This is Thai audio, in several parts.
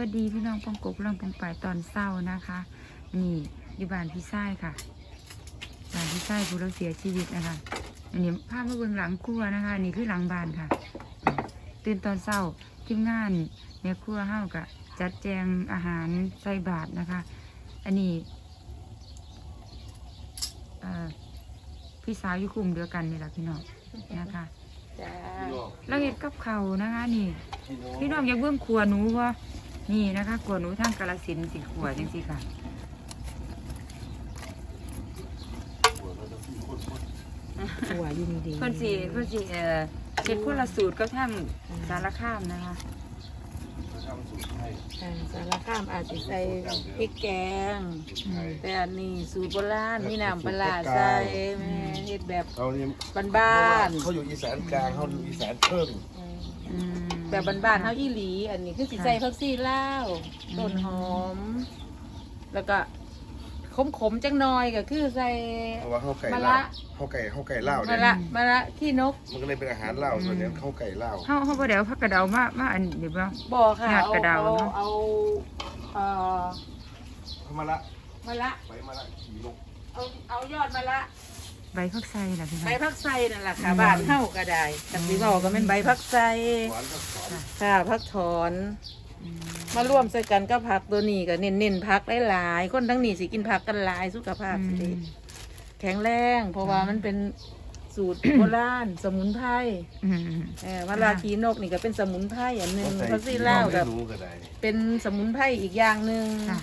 วัสดีพี่น้องปองกบเรื่องปองป่ายตอนเศร้านะคะ นี่อยู่บ้านพี่ไส้ค่ะบ้านพี่ไส้ผู้เราเสียชีวิตนะคะอันนี้ภาพมาเบื้องหลังครัวนะคะ นี่คือหลังบ้านค่ะ ตื่นตอนเศร้าทีมงานแม่ครัวเฮากะจัดแจงอาหารใส่บาตรนะคะ อันนี้เอ่อพี่สาวอยู่กลุ่มเดียวกันนี่แหละพี่น้องนะคะจ้าเราเห็ดกับเขาวนะคะ นี่ พี่น้องอยากเบื้องครัวหนูวะ นี่นะคะครัวหนูทางกาลสินธุ์สิขัวจังสิค่ะหัวอยู่ดีเพื่อนสีเพื่อนสีเอ่อเห็ดคนละสูตรก็ทั้งสารคามนะคะอ่าสารข้ามอาจจะใส่พริกแกงอืมแต่อันนี้สูตรโบราณมีน้ำปลาร้าใส่แม่เฮ็ดแบบเขานี่บ้านเขาอยู่อีสานกลางเขาอยู่อีสานเพิ่มๆอืม แบบบ้านๆเฮาอีหลี อันนี้คือสิใส่ผักชีลาวต้นหอม แล้วก็ขมๆจังหน่อยก็คือใส่ เพราะว่าเขาไก่มะเล่าระเขาไก่เขาไก่เล่าวมะเนี่ยระมะระขี้นกมันก็เลยเป็นอาหารเล่าวส่วนนี้เขาไก่เล่าวเฮาเฮาบ่ได้เอาผักกระเดามามาอันเดี๋ยวบ่ บ่ค่ะหยาดเอากระเดาเอาเนอะ เอาเอ่อเขามาละมะระไปมาละขี่นกเอาเอายอดมะระ ใบผักไส่ล่ะพี่น้อใบงพักไส้นั่นแหละค่ะบ้านเฮาก็ได้แต่ที่บอกก็เป็นใบพักไส้หวานก็หอมค่ะพักถอน อืมมาร่วมใส่กันก็ผักตัวนี้ก็เน้นเน้นๆผักหลายๆคนทั้งนี้สิกินผักกันหลายสุขภาพสิดีแข็งแรงเพราะว่ามันเป็นสูตร โบราณสมุนไพรอืมเออว่าลาขีนกนี่ก็เป็นสมุนไพรอันหนึ่งใส่พักซี่เล่าวแบบไม่รู้ก็ได้เป็นสมุนไพรอีกอย่างหนึ่งค่ะ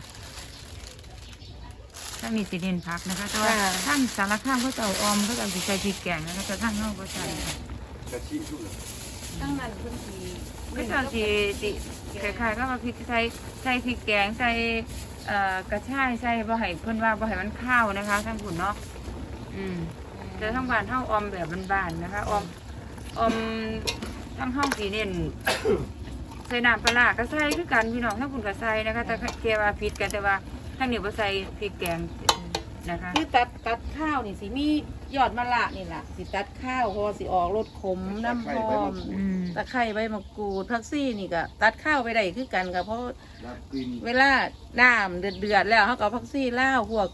ถ้ามีสีเด่นพักนะคะแต่ว่าค่ะท่านสารคามเขาจะเอาออมเขาจะเอาสิใส่พริกแกงนะคะแต่ท่านเฮาบ่ใส่ค่ะกะทิชุบทั้งนั้นเพิ่นสีก็จะสิสิคล้ายๆก็ว่าพริกใส่ใส่พริกแกงใส่เอ่อกระชายใส่บ่ให้เพิ่นว่าบ่ให้มันข้าวนะคะทั้งผุนเนาะอืม แต่ทั้งบ้านเฮาออมแบบบ้านๆนะคะออมออมทั้งห้องสีเน้น ใส่น้ำปลาร้าก็ใส่คือกันพี่น้องทั้งผุนก็ใส่นะคะ แต่แค่ว่าผิดกันแต่ว่า ทั้งนี้บ่ใส่พริกแกงนะคะคือตัดตัดข้าวนี่สิมียอดมะละนี่แหละสิตัดข้าวเพราะว่าสิออกรสขมน้ำหอมอืมตะไคร้ใบมะกรูดผักซี่นี่ก็ตัดข้าวไปได้คือกันกับเพราะรับกลิ่นเวลาน้ำเดือดเดือดๆแล้วเขาก็เอาผักซี่ล่าวพวก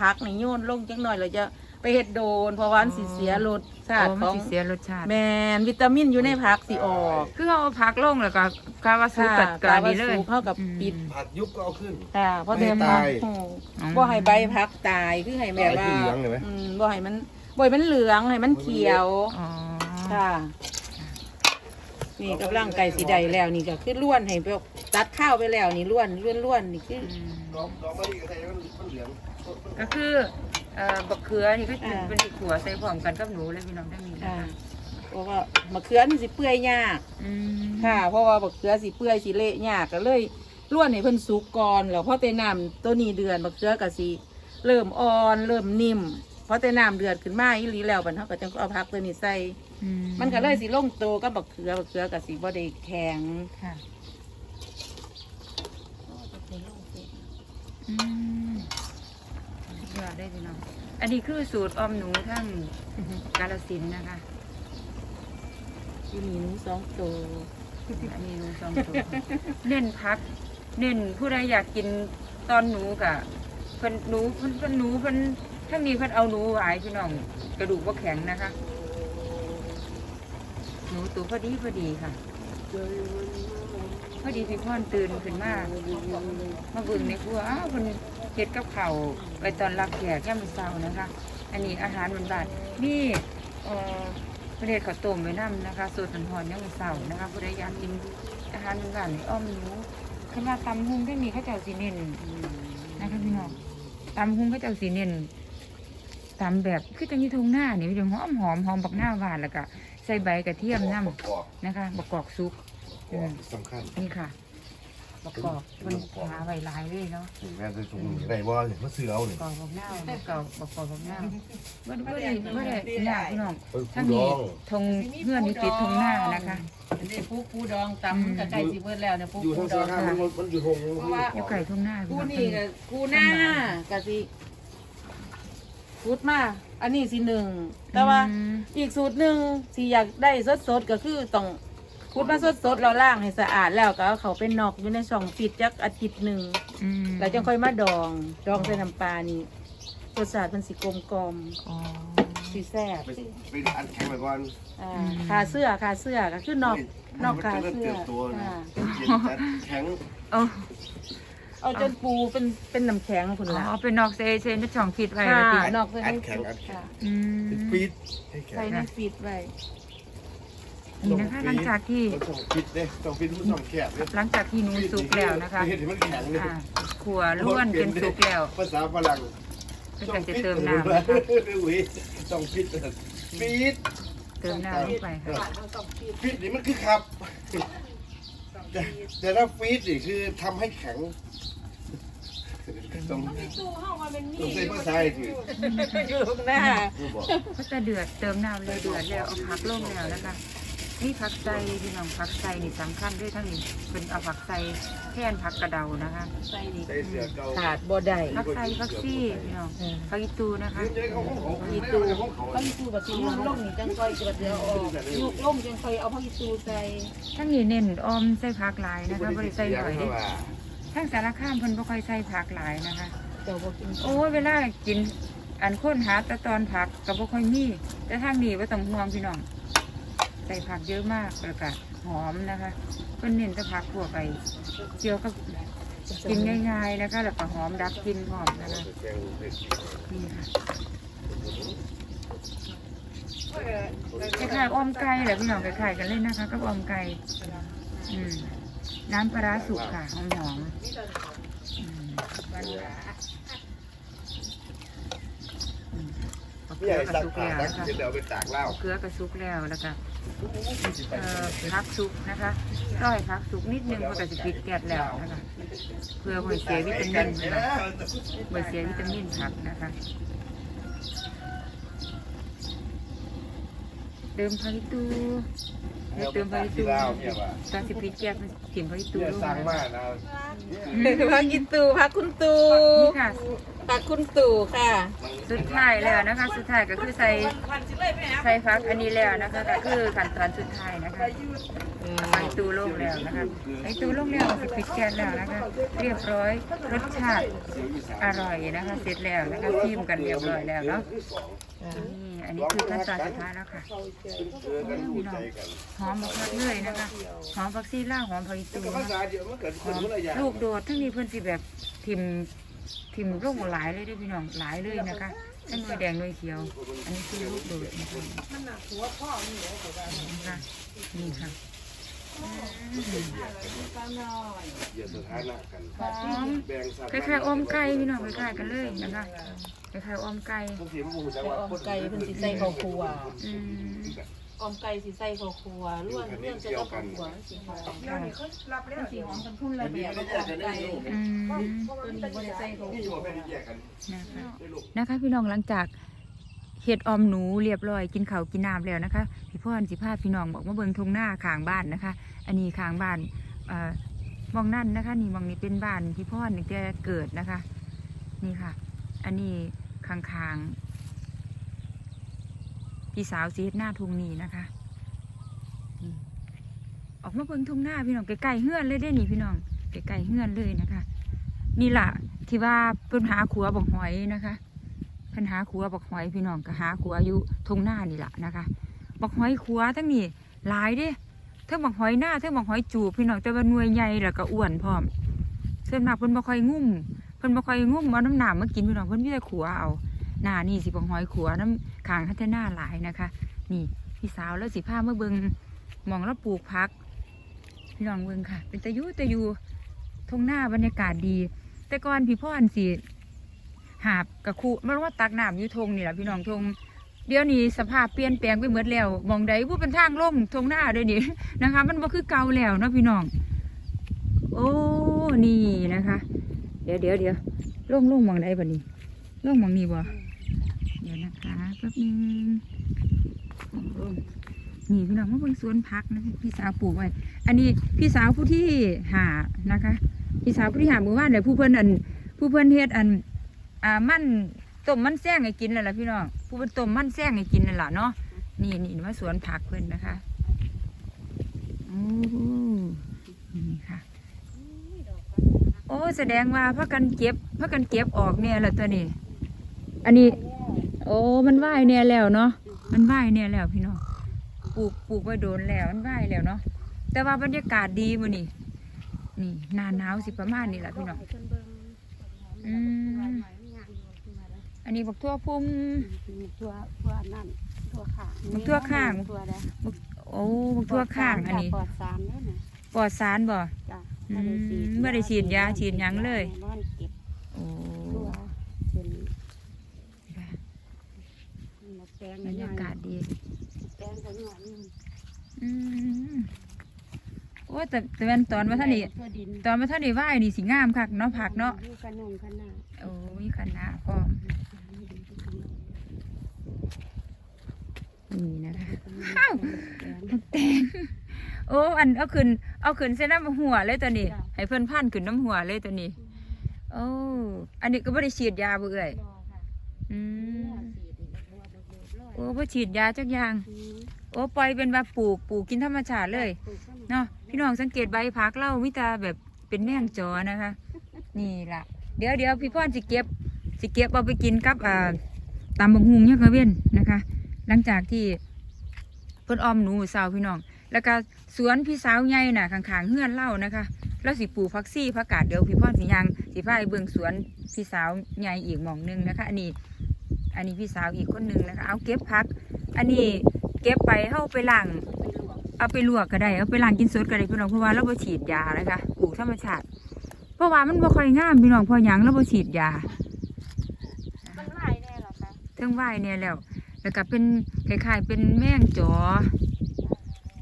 ผักนี่โยนลงจังหน่อยเราจะ ไปเห็ดโดน เพราะว่ามันสิเสียรสชาติโอ้ขมันองสิเสียรสชาติ แมนวิตามินอยู่ในผักสิออกคือเขาเอาผักลงแล้วก็กาวาสูค่ะกัดกาดีเลยกาวาสูเข้ากับปิด ผัดยุบก็เอาขึ้น ค่ะเพราะเดี๋ยวไม่ผัตากยอืม บ่ให้ใบผักตายคือให้แบบว่าใบที่เหลืองเห็นไหม อืมบ่ให้มันบ่ให้มันเหลืองให้มันเขียว อ๋อค่ะ นี่กำลังไก่สีใดแล้วนี่ก็คือล้วนให้ไปตัดข้าวไปแล้วนี่ล้วนล้วนล้วนนี่คือ อืม ดอกดอกมะลิก็ใส่มันมันเหลืองก็คือ เอ่อบักเขือนี่ก็เป็นอ่า เป็นอีกขัวใส่พร้อมกันกับหนูเลยพี่น้องได้มีนะค่ะคะเพราะว่ามะเขือนี่สิเปื่อยยาก อืมค่ะ เพราะว่าบักเขือสิเปื่อยสิเละยากก็เลยล้วนให้เพิ่นสุกก่อนแล้วพอแต่น้ำตัวนี้เดือนบักเขือก็สิเริ่มอ่อนเริ่มนิ่มพอแต่น้ำเดือดขึ้นมาอีหลีแล้วบัดเฮาก็จังเอาผักตัวนี้ใส่ อืมันก็เลยสิลงโตกับบักเขือบักเขือก็สิบ่ได้แข็งค่ะอืม สุดยอดได้พี่น้อง อันนี้คือสูตรออมหนูทั้งกาลสินธุ์นะคะอยู่นี่หนูสองโตอันนี้หนูสองตัว เน้นพัก เน้นผู้ใดอยากกินตอนหนูกะเพิ่นหนูเพิ่นเพิ่นหนูเพิ่นทั้งนี้เพิ่นเอาหนูหวายพี่น้อง กระดูกว่าแข็งนะคะ หนูตัวพอดีพอดีค่ะ พอดีพี่พ่อนตื่นขึ้นมามาเบิ่งในครัวอ้าวเพิ่นเฮ็ดกับเข้าไว้ตอนรับแขกย่ามมื้อเช้านะคะ อันนี้อาหารบ้านๆนี่เอ่อประเทศข้าวต้มไว้นํนะคะสดหอนย่ามมื้อเช้านะคะผู้ใดอยากกินอาหารบ้านๆนี่อ้อมหนูคำว่าตำหุ้งได้มีข้าวเจ้าสิเน้นนะคะพี่น้องตำหุ้งข้าวเจ้าสิเน้นตำแบบคือจังยี่ทงหน้านี่มันจะหอมหอมหอมบักหน้าหวานแล้วก็ใส่ใบกระเทียมน้ำนะคะบักกอกซุป กอบสำคัญนี่ค่ะบักกอกมันหาไว้หลายเลยเนาะแม่จะตรงนี้ได้บ่เนี่ยมาซื้อเอาเนี่ยกอกบักหน้าบักกอกบักกอกบักหน้าบ่ได้บ่ได้บ่ได้หน้าพี่น้องเออทั้งผู้ดนี้องทงเพื่อนนี่ติดทงหน้านะคะอันนี้ปูปูดองตำก็ใกล้สิเบิดแล้วเนี่ยปูอยู่ปูทางดซ้าอยงข้างมันมันอยู่ทงเพราะว่า อยู่ไก่ทงหน้าพี่ปูน้องนี่ก็ปูหน้าก็สิพูดมาอันนี้สิหนึ่งแต่ว่า อืมอีกสูตรหนึ่งที่อยากได้สดๆก็คือต้อง ขุดมาสดๆเราล้างให้สะอาดแล้วก็เอาเขาไปนอกอยู่ในช่องฟิตจักอาทิตย์หนึ่งอืมแล้วจังค่อยมาดอง ดองใส่น้ำปลานี่รสชาติมันสิกลมกลอมอ๋อสิแซ่บไปไปอัดแข็งไปก่อนอ่าอืมคาเสื้อคาเสื้อก็คือนอกนอกคามันเสื้เริ่อมเตรียมตัวนะอ่าอัดแข็งโอ้เอาจนปูเป็นเป็นน้ำแข็งคุณอ๋ละอเป็นนอกเซเซนช่องฟิตไว้ค่ะเลยตินอกเสื้ออัดแข็งอัดแข็งค่ะอืมฟีดให้แข็ใส่งในฟิตไว้ นี่นะคะ หลังจากที่มันต้องฟิตเนี่ยต้องฟิตมันต้องแคบเนี่ยหลังจากที่หนูสุกแล้วนะคะเห็นมันแข็งเลยอ่าขัวล้วนเป็นสุกแล้วภาษาฝรั่งก็จะจะเติมน้ำนะคะอุ้ยต้องฟิตฟีดเติมน้ำลงไปค่ะฟีดนี่มันคือครับแต่แต่ถ้าฟีดนี่คือทำให้แข็งต้องตู้ห้องมันเป็นต้องใช้ภาษาอีกทีอยู่ตรงหน้าคือบอกก็จะเดือดเติมน้ำเลยเดือดแล้วเอาผักลงแล้วนะคะ นี่ผักใส่พี่น้องผักใส่นี่สำคัญด้วยทั้งนี้เป็นเอาผักใส่แท่นผักกระเดานะคะใส่นี่ใส่เสื้อเก่าขาดบ่ได้ผักใส่ผักซี่พี่น้องผักอีตูนะคะ อีตูพักอีตูแบบนี้ล่มนี่จังค่อยจะเดี๋ยวออกลูกล่มจังค่อยเอาพักอีตูใส่ทั้งนี้เน้นออมใส่ผักหลายนะคะบริใส่หน่อยเด้ทั้งสารข้ามเพิ่นบ่ค่อยใส่ผักหลายนะคะเดี๋ยวบ่กินโอ้ยเวลากินอันค้นหาแต่ตอนผักก็บ่ค่อยมีแต่ทางนี้ว่าต้องห่วงพี่น้อง ใส่ผักเยอะมากแล้วก็หอมนะคะเพิ่นเน้นแต่ผักทั่วไปเจียวก็กินง่าย ๆนะคะ แล้วก็หอมดับกลินหอมนะคะนี่ค่ะคล้ายๆออมไก่แหละพี่น้องคล้ายๆกันเล่นนะคะกับออมไก่น้ำปลาสุกค่ะหอมๆอืม เอาเกพี่ลืใหญ่อกระสักซุกผ่าแล้วนักนะคะจะเดี๋ยวไปตากเหล้าเอาเกลือกระซุกแล้วแล้วก็เอ่อพักซุกนะคะต้อยพักซุกนิดนึงเพื่อจะปิดแก๊สแล้วนะคะเพื่อหอยเสียวิตามินนะคะหอยเสียวิตามินผักนะคะเติมพาริตูเดี๋ยวเติมพาริตูเหล้าเนี่ยว่าตาสิปิดแก๊สมันกินพาริตูเนี่ยลงสั่งนะมานะอืมพักอีตูพักคุณตูนี่ค่ะ พักคุณตูค่ะ สุดท้ายแล้วนะคะ สุดท้ายก็คือใส่ใส่พักอันนี้แล้วนะคะ ก็คือขั้นตอนสุดท้ายนะคะไอตูโล่งแล้วนะคะไอตูโล่งแล้วสิปิดแก๊สแล้วนะคะ เรียบร้อยรสชาติอร่อยนะคะ เสร็จแล้วนะคะพิมกันเรียบร้อยแล้วเนาะนี่อันนี้คือขั้นตอนสุดท้ายแล้วค่ะเจอกันรู้ใจกันหอมมากๆเลยนะคะหอมผักซีล่าหอมผักอีตูนหอมลูกโดดทั้งนี้เพื่อนสิแบบทิม ทิมลูกหลายเลยด้วยพี่น้องหลายเลยนะคะทั้งหน่วยแดงหน่วยเขียว อันนี้คือลูกโดดนะคะนะคะนี่ค่ะอืมอย่าสถานะกันหอมแบ่งสัตว์คล้ายๆอ้อมไก่พี่น้องคล้ายๆกันเลยนะคะคล้ายๆอ้อมไก่บางทีมันคงจะแต่ว่าอมไก่เพิ่นสิใส่ข้าวคั่วอืม ออมไก่สิใส่ข้าวคั่วล้วนล้วนจะต้องข้าวคั่วสิหอมค่ะมันสิหอมกันพุ่นละแบบกับออมไก่อืมตัวนี้บ่ได้ใส่ข้าวนี่คั่วว่าไม่ได้แยกกันนะคะนะคะพี่น้องหลังจากเห็ดออมหนูเรียบร้อยกินข้าวกินน้ำแล้วนะคะ พี่พ่อนสิพาพี่น้องบอกมาเบิ่งทงหน้าข้างบ้านนะคะ อันนี้ข้างบ้านเอ่อมองนั่นนะคะ นี่มองนี้เป็นบ้านพี่พ่อนนี่แกเกิดนะคะ นี่ค่ะ อันนี้ข้างๆ พี่สาวสีหน้าทุ่งนี้นะคะออกมาเบิ่งทุ่งหน้าพี่น้องใกล้ๆเฮือนเลยได้นี่พี่น้องใกล้ๆเฮือนเลยนะคะ นี่แหละที่ว่าเพิ่นหาขัวบักหอยนะคะเพิ่นหาขัวบักหอยพี่น้องก็หาขัวอยู่ทงหน้านี่แหละนะคะบักหอยขัวทั้งนี้หลายเด้เท่งบักหอยหน้าเท่งบักหอยจูบพี่น้องแต่ว่าหน่วยใหญ่แล้วก็อ้วนพร้อมเส่วนมากเพิ่นบ่ค่อยงุ่มเพิ่นบ่ค่อยงุ่มเอาน้ำหนามมากินพี่น้องเพิ่นมีแต่ขัวเอาหน้านี่สิบักหอยขัวน้ำ ขางคันเทน้าหลายนะคะ นี่พี่สาวแล้วสิพาเมาเบิงมองแล้วปลูกพัก พี่น้องเบิงค่ะ เป็นตะยุตะยูทงหน้าบรรยากาศดี แต่ก่อนพี่พ่อนสิหาบกับคูไม่รู้ว่าตักน้ำอยู่ทงนี่แหละพี่น้องทงเดี๋ยวนี้สภาพเปลี่ยนแปลงไปหมดแล้วมองใดผู้เป็นทางลงทงหน้าเลยนี่นะคะ มันบ่คือเก่าแล้วเนาะพี่น้อง โอ้นี่นะคะ เดี๋ยวเดี๋ยวเดี๋ยวลงลงมองใดบ่นี่ลงมองนี้บ่ เดี๋ยวนะคะแป๊บนึงนี่พี่น้องมาเบิ่งสวนพักนะพี่สาวปลูกไว้ อันนี้พี่สาวผู้ที่หานะคะ พี่สาวผู้ที่หาหมู่บ้านเนี่ยผู้เพิ่อนอัน ผู้เพิ่อนเฮ็ดอัน อ่ามันต้มมันแซงให้กินนั่นแหละพี่น้องผู้เพิ่นต้มมันแซงให้กินนั่นแหละเนาะนี่นี่มาสวนผักเพิ่อนนะคะโอืนี่ค่ะ โอ้แสดงว่าพากันเก็บพากันเก็บออกเนี่ยแหละตัวนี้ อันนี้ โอ้มันว่ายเนี่ยแล้วเนาะมันว่ายเนี่ยแล้วพี่น้องปลูกปลูกไว้โดนแล้วมันว่ายแล้วเนาะแต่ว่าบรรยากาศดีมื้อนี่นี่หน้าหนาวสิประมาณนี้แหละพี่น้องอืมอันนี้บักทั่วพุ่มตัวตัวนั่นตัวข้างมันตัวข้างตัวแล้วบักโอ้บักทั่วข้างอันนี้ปลอดสารเนี่ยนะปลอดสารบ่จ้ะอืมบ่ได้ฉีดยาฉีดหยังเลย นอนเก็บ โอ้ ตัวเป็น มาแปลงบรรยากาศดีแปลงกันหน่อยนึงอืมโอ้แต่แต่เป็นตอนมาท่านนี่ตัวดินตอนมาท่านนี่ไหวนี่สิงามคักเนาะผักเนาะอยู่กันนงกันหน้าโอ้ยคณะพร้อมนี่นะคะอ้าวแตงโอ้อันเอาขึ้นเอาขึ้นเส้นน้ำหัวเลยตัวนี้ ให้เพิ่นพันขึ้นน้ำหัวเลยตัวนี้โอ้อันนี้ก็ไม่ได้ฉีดยาเบื่อยรอค่ะอืมสีดบัวบั วบัวโอ้บ่ฉีดยาจักอย่าง โอ้ปล่อยเป็นว่าปลูกปลูกกินธรรมชาติเลยเนาะพี่น้องสังเกตใบพักเล่ามิตาแบบเป็นแมงจอนะคะ นี่ล่ะ เดี๋ยวเดี๋ยวพี่พ่อนสิเก็บสิเก็บเอาไปกินกับอ่าตำบักฮุงเนี่ยกระเว้นนะคะ หลังจากที่เพิ่นออมหนูสาวพี่น้อง แล้วก็สวนพี่สาวใหญ่น่ะข้างๆเฮือนเล่านะคะแล้วสิปลูกผักซี่ผักกาดเดี๋ยวพี่พ่อนสิยังสิพาไปเบิ่งสวนพี่สาวใหญ่อีกหม่องหนึงนะคะอันนี้ อันนี้พี่สาวอีกคนหนึงนะคะเอาเก็บพัก อันนี้เก็บไปเข้าไปล้างเอาไปลวกก็ได้เอาไปล้างกินสดก็ได้พี่น้องเพราะว่าเราบ่ฉีดยานะคะปลูกธรรมชาติเพราะว่ามันบ่ค่อยงามพี่น้องเพอหยังเราบ่ฉีดยามันไหวแน่หรอคะเทิงไหวเนี่ยแล้ว แล้วก็เป็นคล้ายๆเป็นแมงจอ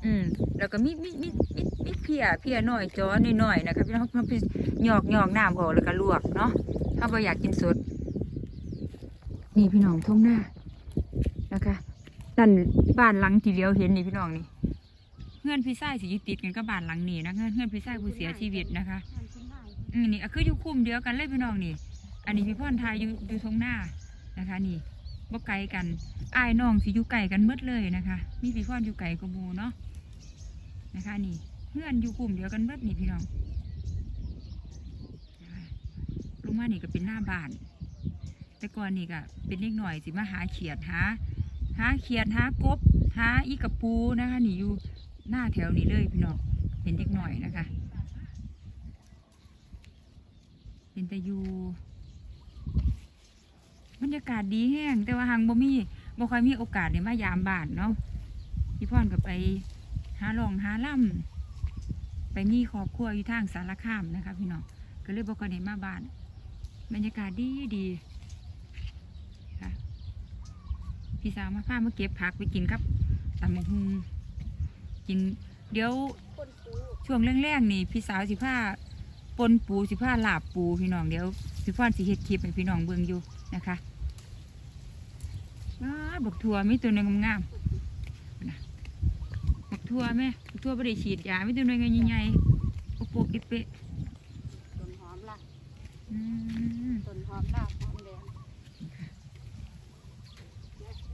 อืมแล้วก็มีมีมีมีมีเพียเพียหน่อยจอหน่อยๆนะคะพี่น้องมันเป็นหยอกหยอกน้ำออกแล้วก็ลวกเนาะถ้าบ่อยากกินสด นี่พี่น้องทุ่งหน้านะคะนั่นบ้านหลังที่เดียวเห็นนี่พี่น้องนี่เงื่อนพี่ชายสิยติดกันกับบ้านหลังนี้นะเงื่อนเงื่อนพี่ชายผู้เสียชีวิตนะคะอืมนี่คืออยู่คุ้มเดียวกันเลยพี่น้องนี่ อันนี้พี่พ่อนทายอยู่อยู่ทงหน้านะคะ นี่บ่ไกลกันอายน้องสิอยู่ไกลกันหมดเลยนะคะ มีพี่พ่อนอยู่ไกลกว่าหมูเนาะนะคะ นี่เงื่อนอยู่คุมเดียวกันเบิดนี่พี่น้องลงมานี่ก็เป็นหน้าบ้าน แต่ก่อนนี่ก็เป็นเล็กหน่อยสิมาหาเขียดหาหาเขียดหากบหาอีกระปูนะคะนี่อยู่หน้าแถวนี้เลยพี่น้องเป็นเด็กหน่อยนะคะ เป็นตะยูบรรยากาศดีแห้งแต่ว่าหังบ่มีบ่ค่อยมีโอกาสได้มายามบ้านเนาะพี่พ่อนก็ไปหาลองหาล่ำไปมีครอบครัวอยู่ทางสารคามนะคะพี่น้องก็เลยบ่ค่อยได้มาบ้าน บรรยากาศดีดีค่ะ พี่สาวมาพามาเก็บผักไปกินครับตำบักหุงกินเดี๋ยวช่วงแรกๆนี่พี่สาวสิผ้าปนปูสิผ้าลาบปูพี่น้องเดี๋ยวพี่ฟ้อนสิเฮ็ดคลิปให้พี่น้องเบิ่งอยู่นะคะอ้าบักทั่วมีตัวหนึงงามๆนะบักทั่วแม่บักทั่วบ่ได้ฉีดยามีตัวหนึงใหญ่ๆโอโปกอิเปะต้นหอมละอืมต้นหอมลาบหอมแดง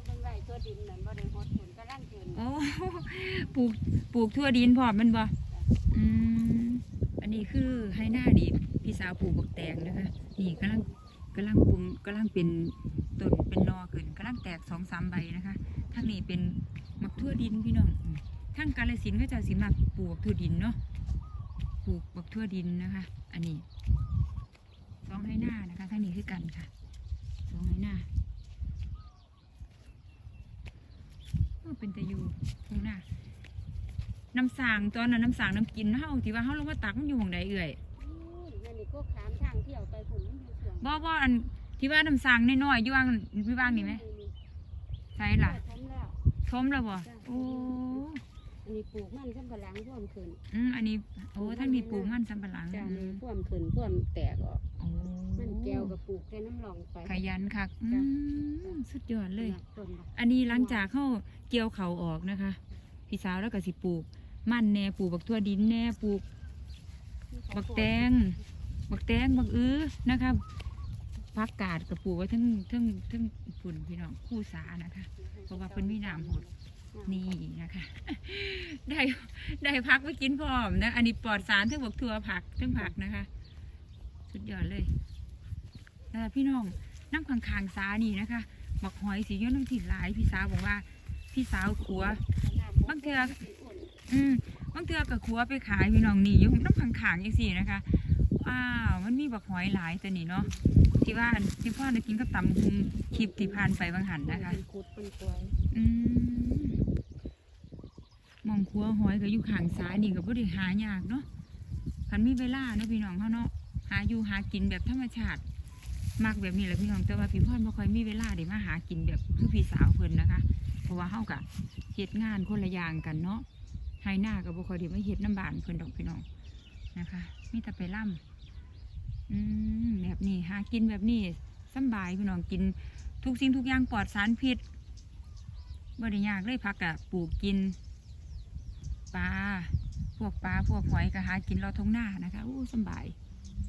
มันไหวตัว ดินนั่นบ่ได้หดผลกระลังกินโอ้ปลูกปลูกทั่วดินพร้อมมันบ่อืมอันนี้คือให้หน้าดิพี่สาวปลูกบักแตงนะคะ นี่กำลังกำลังปรุงกำลังเป็นต้นเป็นนอขึ้นกำลังแตกสองสามใบนะคะทางนี้เป็นมักทั่วดินพี่น้องอืมทางกาลสินก็จะสิมักปลูกบักทั่วดินเนาะปลูกบักทั่วดินนะคะ อันนี้สองให้หน้านะคะทางนี้คือกันค่ะสองให้หน้า เออเป็นตะยูตรงหน้าน้ำสางตอนนั้นน้ำสางน้ำกินเฮาที่ว่าเฮาลงมาตักมันอยู่หม่องใดเอ่ยนั่นนี่ก็ขามทางเที่ยวไปผลมันอยู่เสื่อมบ่บ่อันที่ว่าน้ำสางน้อยๆอยู่ว่างอยู่ว่างนี่ไหมใช่ล่ะทมแล้วทมแล้วบ่โอ้อันนี้ปลูกมันสำปะหลังพ่วมขึ้นอืมอันนี้โอ้ทั้งนี้ปลูกมันสำปะหลังจ้าอืนี่มพ่วมขึ้นพ่วมแตกออก โอ้มัน แก้วกับปลูกแค่น้ำหลองไปขยันคักอืมสุดยอดเลย ต้นบักอันนี้หลังจากเข้าเกี่ยวเขาออกนะคะ พี่สาวแล้วก็สิปลูก มันแหน่ปลูกบักทั่วดินแหน่ปลูก บักแตง บักแตงบักอื้อนะคะพักกาดกับปลูกไว้ทั้งทั้งทั้งฝุ่นพี่น้องคู่สานะคะ เพราะว่าเพิ่นมีน้ำหด นี่นะคะ ได้ได้พักไปกินพร้อมนะ อันนี้ปลอดสารทั้งบกทัวผักทั้งผักนะคะ สุดยอดเลย นะคะพี่น้องน้ำขังคางๆสานี่นะคะบักหอยสีย้อนน้ำถิ่นหลายพี่สาวบอกว่า พี่สาวขัวบางเทื่ออืมบางเทือกับขัวไปขายพี่น้องนี่ยุ่น้ำขังขางยังสี่นะคะว้าวมันมีบักหอยหลายตัวนี่เนาะที่ว่าที่พ่อได้กินกับตำหุงคลิปที่ผ่านไปบางหันนะคะอืมมองขัวหอยก็อยู่ข้างซ้ายนี่ก็บ่ได้หายากเนาะคันมีเวลาเนาะพี่น้องเขาเนาะหาอยู่หากินแบบธรรมชาติ มากแบบนี้แหละพี่น้องแต่ว่าพี่พ่อบ่ค่อยมีเวลาได้มาหากินแบบคือพี่สาวเพิ่นนะคะ เพราะว่าเฮากะเฮ็ดงานคนละอย่างกันเนาะไฮหน้ากับบุคคลที่มาเฮ็ดน้ำบานเพิ่นดอกพี่น้องนะคะมีแต่ไปล่ำอืมแบบนี้หากินแบบนี้สบายพี่น้องกินทุกสิ่งทุกอย่างปลอดสารพิษบ่ได้ยากเลยพักกะปลูกกินปลาพวกปลาพวกหอยก็หากินเราทงหน้านะคะอู้สบาย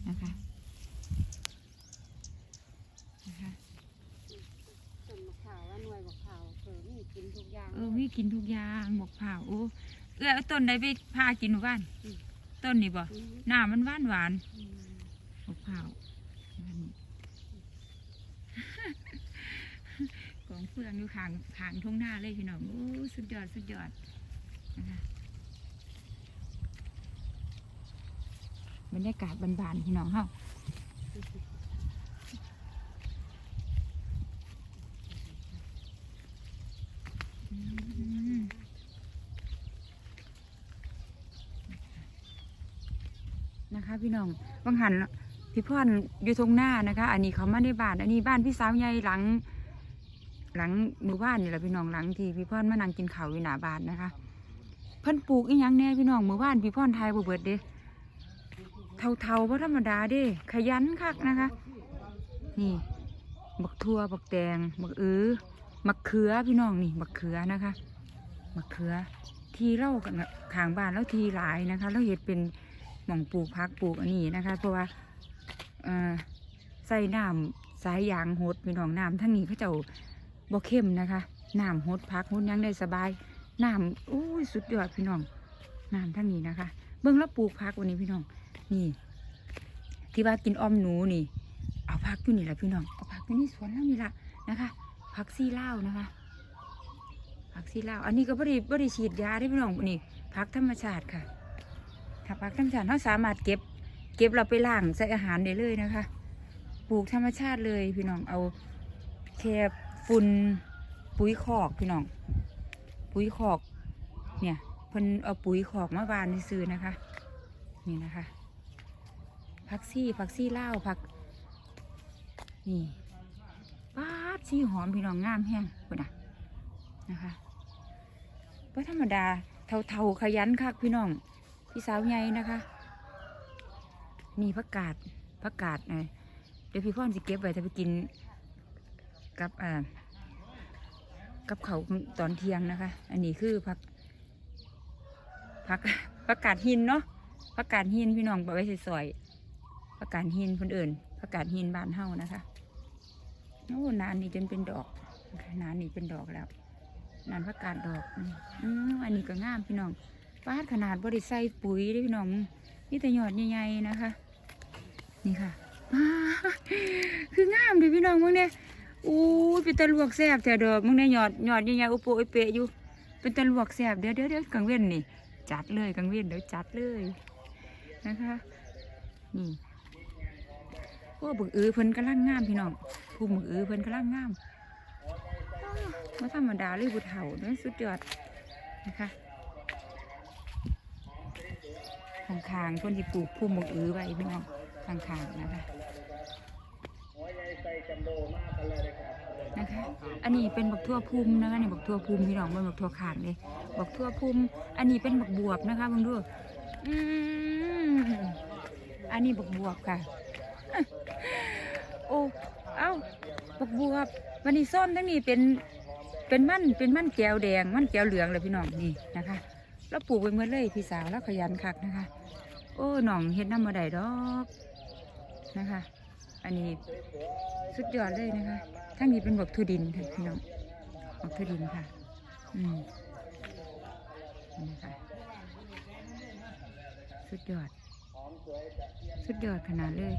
นะคะ นะคะต้นมะขาวว่าหน่วยมะขาวเออมีกินทุกอย่างเออมีกินทุกอย่างบอกเผาวโอ้เออเอาต้นใดไปพากินหมู่บ้านต้นนี่บ่มหน้ามันหวานหวานอืมบอกเผาวอันนี้ กองเฟืองอยู่ขางขางทุ่งหน้าเลยพี่น้องโอ้สุดยอดสุดยอดนะคะบรรยากาศบานๆพี่น้องเฮาอืม นะคะพี่น้อง บางหันพี่พ่อนอยู่ตรงหน้านะคะ อันนี้เขามาในบ้าน อันนี้บ้านพี่สาวใหญ่หลัง หลังหมู่บ้านนี่แหละพี่น้องหลังที่พี่พ่อนมานั่งกินข้าวอยู่หน้าบ้านนะคะ เพิ่นปลูกอีหยังแน่พี่น้องหมู่บ้านพี่พ่อนไทยบ่เบิดเด้เท่าๆบ่ธรรมดาเด้ ขยันคักนะคะ นี่บักทั่วบักแตงบักอือมะเขือพี่น้องนี่มะเขือนะคะมะเขือ ทีเล่ากันข้างบ้านแล้วทีหลายนะคะ แล้วเห็ดเป็น หม่องปลูกพักปลูกอันนี้นะคะ เพราะว่าใส่น้ำสายยางหดพี่น้องน้ำทั้งนี้เขาเจ้าบ่เข้มนะคะน้ำหดพักหดยังได้สบายน้ำอุ้สุดยอดพี่น้องน้ำทั้งนี้นะคะ เบิ่งแล้วปลูกพักวันนี้พี่น้อง นี่ ที่ว่ากินอ้อมหนูนี่ เอาพักอยู่นี่แหละพี่น้องเอาพักอยู่นี่สวนแล้วนี่ละนะคะพักซี่เล่านะคะพักซี่เล่าอันนี้ก็บริบริฉีดยาได้พี่น้องนี่พักธรรมชาติค่ะ ถ้าพักธรรมชาติเราสามารถเก็บ เก็บเราไปล้างใส่อาหารได้เลยนะคะ ปลูกธรรมชาติเลยพี่น้องเอาแค่ฝุ่นปุ๋ยคอกพี่น้อง ปุ๋ยคอก เนี่ยเพิ่นเอาปุ๋ยคอกมาบานซื้อนะคะ นี่นะคะผักซี่ผักซี่เล่าผัก นี่ป้าดซี่หอมพี่น้องงามแห้งคุณน่ะนะคะก็ธรรมดาเท่าๆขยันคักพี่น้อง พี่สาวใหญ่นะคะนี่ผักกาดผักกาดเอ่อเดี๋ยวพี่พ่อนสิเก็บไว้จะไปกินกับอ่ากับเขาตอนเที่ยงนะคะ อันนี้คือผักผักผักกาดหินเนาะผักกาดหินพี่น้องบอกไว้สวยๆผักกาดหินคนอื่นผักกาดหินบานเฮานะคะโอ้นานนี่จนเป็นดอกนานนี่เป็นดอกแล้วนานผักกาดดอก อืมอืมอันนี้ก็งามพี่น้อง ปาดขนาดบริใส่ปุ๋ยด้พี่น้องนี่แต่ยอดใหญ่ๆนะคะ นี่ค่ะคืองามเลยพี่น้องมึงเนี่ยอู้เป็นตะลวกแซบแต่ดอมึงเนี่ยยอดยอดใหญ่ๆอุปโปอุเปะอยู่ เป็นตะลวกแซบเดี๋ยวเดี๋ยวเดี๋ยวกังเว้นนี่ จัดเลยกังเว้นเดี๋ยวจัดเลยนะคะนี่โอ้บึกอือเพิ่นกำลังงามพี่น้องผู้บึกอือเพิ่นกำลังงามอ้าวมาธรรมดาเลยบุเฒ่าเนี่ยสุดยอดนะคะ ข้างๆคนที่ปลูกพุ่มหมกอื้อไว้พี่น้องข้างๆนะคะนะคะ อันนี้เป็นบักทั่วพุ่มนะคะนี่บักทั่วพุ่มพี่น้องมันบักทั่วขางเลยบักทั่วพุ่มอันนี้เป็นบักบวบนะคะเบิ่งดูอืมอันนี้บักบวบค่ะโอ้เอ้าบักบวบวันนี้ส้มทั้งนี้เป็นเป็นมันเป็นมันแก้วแดงมันแก้วเหลืองเลยพี่น้องนี่นะคะ แล้วปลูกไปเมื่อเลยพี่สาวแล้วขยันคักนะคะ โอ้หน่องเฮ็ดน้ำมาได้ดอกนะคะ อันนี้สุดยอดเลยนะคะทั้งนี้เป็นบักทุดินค่ะพี่น้องบักทุดินค่ะ อืมนี่ค่ะสุดยอด สุดยอดขนาดเลย